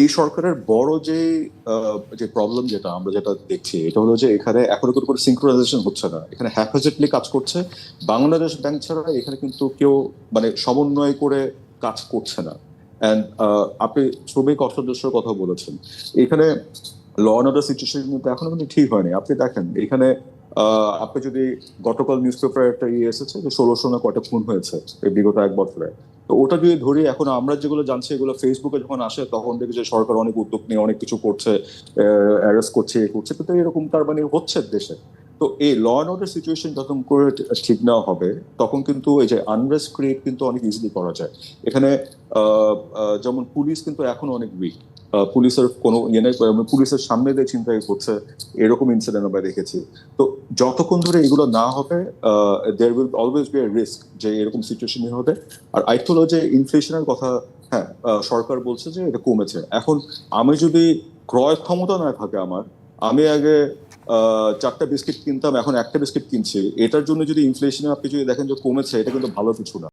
এই সরকারের বড় যে যে প্রবলেম যেটা আমরা যেটা দেখছি, এটা হলো যে এখানে এখনও কোনো সিঙ্ক্রোনাইজেশন হচ্ছে না। এখানে হ্যাফাজেটলি কাজ করছে। বাংলাদেশ ব্যাংক ছাড়া এখানে কিন্তু কেউ মানে সমন্বয় করে কাজ করছে না। অ্যান্ড আপনি শ্রমিক অসদস্যের কথা বলেছেন। এখানে ল অ্যান্ড অর্ডার সিচুয়েশন কিন্তু এখনও কিন্তু ঠিক হয়নি। আপনি দেখেন, এখানে আপনি যদি গতকাল নিউজ পেপারে একটা ইয়ে এসেছে যে ষোলোশো না কটা খুন হয়েছে এই বিগত এক বছরে। তো ওটা যদি ধরি এখন আমরা যেগুলো জানছি, এগুলো ফেসবুকে যখন আসে, তখন দেখি যে সরকার অনেক উদ্যোগ নিয়ে, অনেক কিছু করছে অ্যারেস্ট করছে, এ করছে, তো এরকম তার মানে হচ্ছে দেশে। তো এই ল অ্যান্ড অর্ডার সিচুয়েশন যখন করে ঠিক না হবে, তখন কিন্তু এই যে আনরেস্ট ক্রিয়েট কিন্তু অনেক ইজিলি করা যায়। এখানে যেমন পুলিশ কিন্তু এখনও অনেক উইক পুলিশের কোনো ইয়ে নেই পুলিশের সামনে দিয়ে চিন্তাই করছে এরকম ইনসিডেন্ট আমরা দেখেছি। তো যতক্ষণ ধরে এগুলো না হবে there will always be risk যে এরকম সিচুয়েশনই হবে। আর আরেকটা যে ইনফ্লেশনের কথা হ্যাঁ সরকার বলছে যে এটা কমেছে। এখন আমি যদি ক্রয় ক্ষমতা না থাকে আমার, আমি আগে চারটা বিস্কিট কিনতাম, এখন একটা বিস্কিট কিনছে। এটার জন্য যদি ইনফ্লেশনে আপনি যদি দেখেন যে কমেছে, এটা কিন্তু ভালো কিছু না।